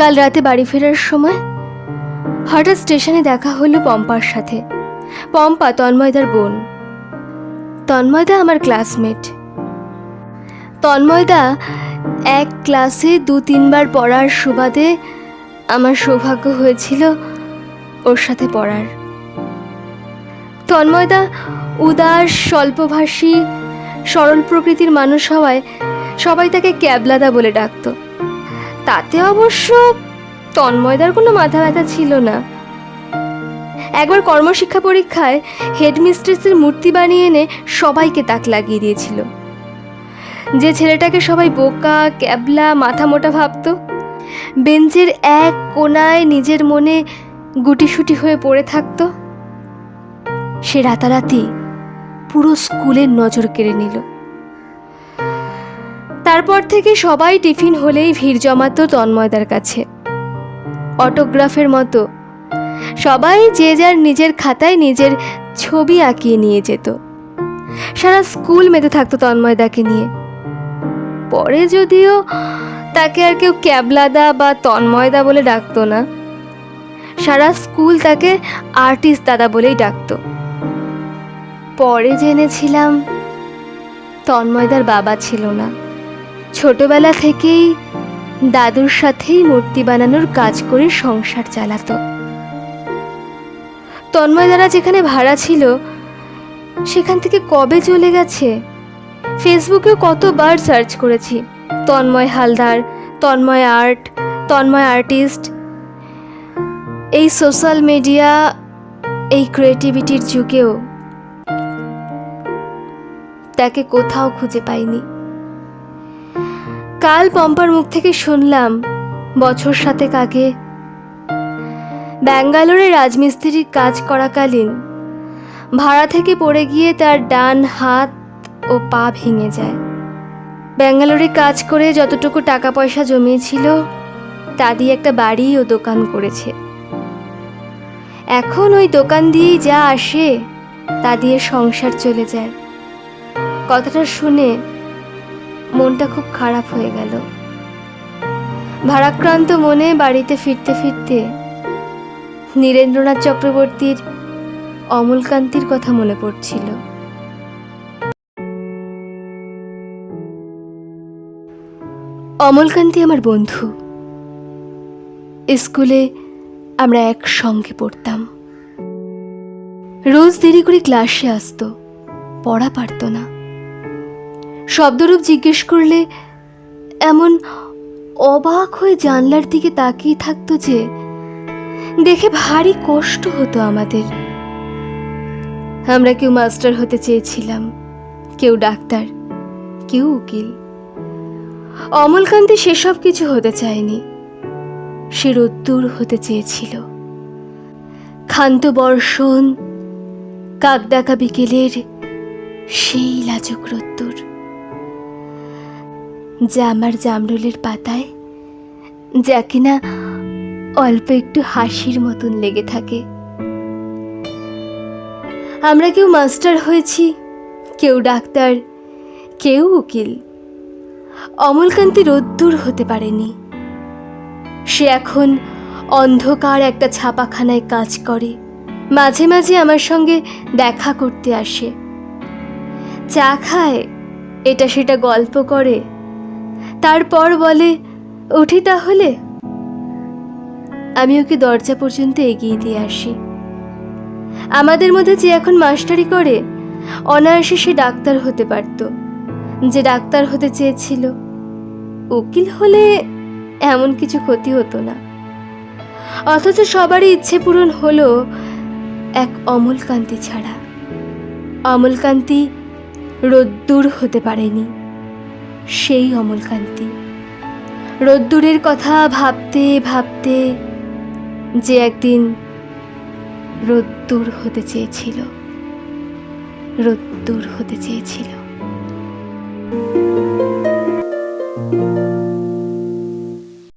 কাল রাতে বাড়ি ফেরার সময় হঠাৎ স্টেশনে দেখা হলো পম্পার সাথে। পম্পা তন্ময়দার বোন। তন্ময়দা আমার ক্লাসমেট। তন্ময়দা এক ক্লাসে দু তিনবার পড়ার সুবাদে আমার সৌভাগ্য হয়েছিল ওর সাথে পড়ার। তন্ময়দা উদাস, স্বল্পভাষী, সরল প্রকৃতির মানুষ হওয়ায় সবাই তাকে ক্যাবলাদা বলে ডাকতো। তাতে অবশ্য তন্ময়দার কোনো মাথা ব্যথা ছিল না। একবার কর্মশিক্ষা পরীক্ষায় হেডমিস্ট্রেসের মূর্তি বানিয়ে এনে সবাইকে তাক লাগিয়ে দিয়েছিল। যে ছেলেটাকে সবাই বোকা, ক্যাবলা মাথা মোটা ভাবতো, বেঞ্চের এক কোনায় নিজের মনে গুটিসুটি হয়ে পড়ে থাকতো, সে রাতারাতি পুরো স্কুলের নজর কেড়ে নিল। তারপর থেকে সবাই টিফিন হলেই ভিড় জমাত তন্ময়দার কাছে। অটোগ্রাফের মতো। সবাই যে যার নিজের খাতায় নিজের ছবি আঁকিয়ে নিয়ে যেত। সারা স্কুল মেতে থাকতো তন্ময়দাকে নিয়ে। পরে যদিও তাকে আর কেউ ক্যাবলাদা বা তন্ময়দা বলে ডাকতো না, সারা স্কুল তাকে আর্টিস্ট দাদা বলেই ডাকতো। পরে জেনেছিলাম তন্ময়দার বাবা ছিল না। ছোটবেলা থেকেই দাদুর সাথেই মূর্তি বানানোর কাজ করে সংসার চালাতো। তন্ময়দারা যেখানে ভাড়া ছিল, সেখান থেকে কবে চলে গেছে? ফেসবুকেও কতবার সার্চ করেছি, তন্ময় হালদার, তন্ময় আর্ট, তন্ময় আর্টিস্ট। এই সোশ্যাল মিডিয়া, এই ক্রিয়েটিভিটির যুগেও, তাকে কোথাও খুঁজে পাইনি। কাল পম্পার মুখ থেকে শুনলাম, বছর সাতেক আগে। ব্যাঙ্গালোরে রাজমিস্ত্রির কাজ করাকালীন, ভাড়া থেকে পড়ে গিয়ে তার ডান হাত ও পা ভেঙে যায়। ব্যাঙ্গালোরে কাজ করে যতটুকু টাকা পয়সা জমিয়েছিল, তা দিয়ে একটা বাড়ি ও দোকান করেছে। এখন ওই দোকান দিয়েই যা আসে, তা দিয়ে সংসার চলে যায়। কথাটা শুনে মনটা খুব খারাপ হয়ে গেল। ভারাক্রান্ত মনে বাড়িতে ফিরতে ফিরতে নীরেন্দ্রনাথ চক্রবর্তীর অমলকান্তির কথা মনে পড়ছিল। অমলকান্তি আমার বন্ধু। স্কুলে আমরা একসঙ্গে পড়তাম। রোজ দেরি করে ক্লাসে আসতো, পড়া পারতো না। শব্দরূপ জিজ্ঞেস করলে, এমন অবাক হয়ে জানলার দিকে তাকিয়ে থাকতো যে, দেখে ভারী কষ্ট হতো আমাদের। আমরা কেউ মাস্টার হতে চেয়েছিলাম, কেউ ডাক্তার, কেউ উকিল। অমলকান্তি সেসব কিছু হতে চায়নি, সে রোদ্দুর হতে চেয়েছিল। ক্ষান্ত বর্ষণ কাকডাকা বিকেলের সেই লাজুক রোদ্দুর যা আমার জামরুলের পাতায়, যা কিনা অল্প একটু হাসির মতন লেগে থাকে। আমরা কেউ মাস্টার হয়েছি, কেউ ডাক্তার, কেউ উকিল। অমলকান্তি রোদ্দুর হতে পারেনি। সে এখন অন্ধকার একটা ছাপাখানায় কাজ করে। মাঝে মাঝে আমার সঙ্গে দেখা করতে আসে। চা খায়, এটা সেটা গল্প করে তারপর বলে, উঠি তাহলে। আমি ওকে দরজা পর্যন্ত এগিয়ে দিয়ে আসি। আমাদের মধ্যে যে এখন মাস্টারি করে, অনায়াসে সে ডাক্তার হতে পারত। যে ডাক্তার হতে চেয়েছিল, উকিল হলে এমন কিছু ক্ষতি হতো না। অথচ সবারই ইচ্ছে পূরণ হলো এক অমলকান্তি ছাড়া। অমলকান্তি রোদ্দুর হতে পারেনি। সেই অমলকান্তি। রোদ্দুরের কথা ভাবতে ভাবতে যে একদিন রোদ্দুর হতে চেয়েছিল রোদ্দুর হতে চেয়েছিল।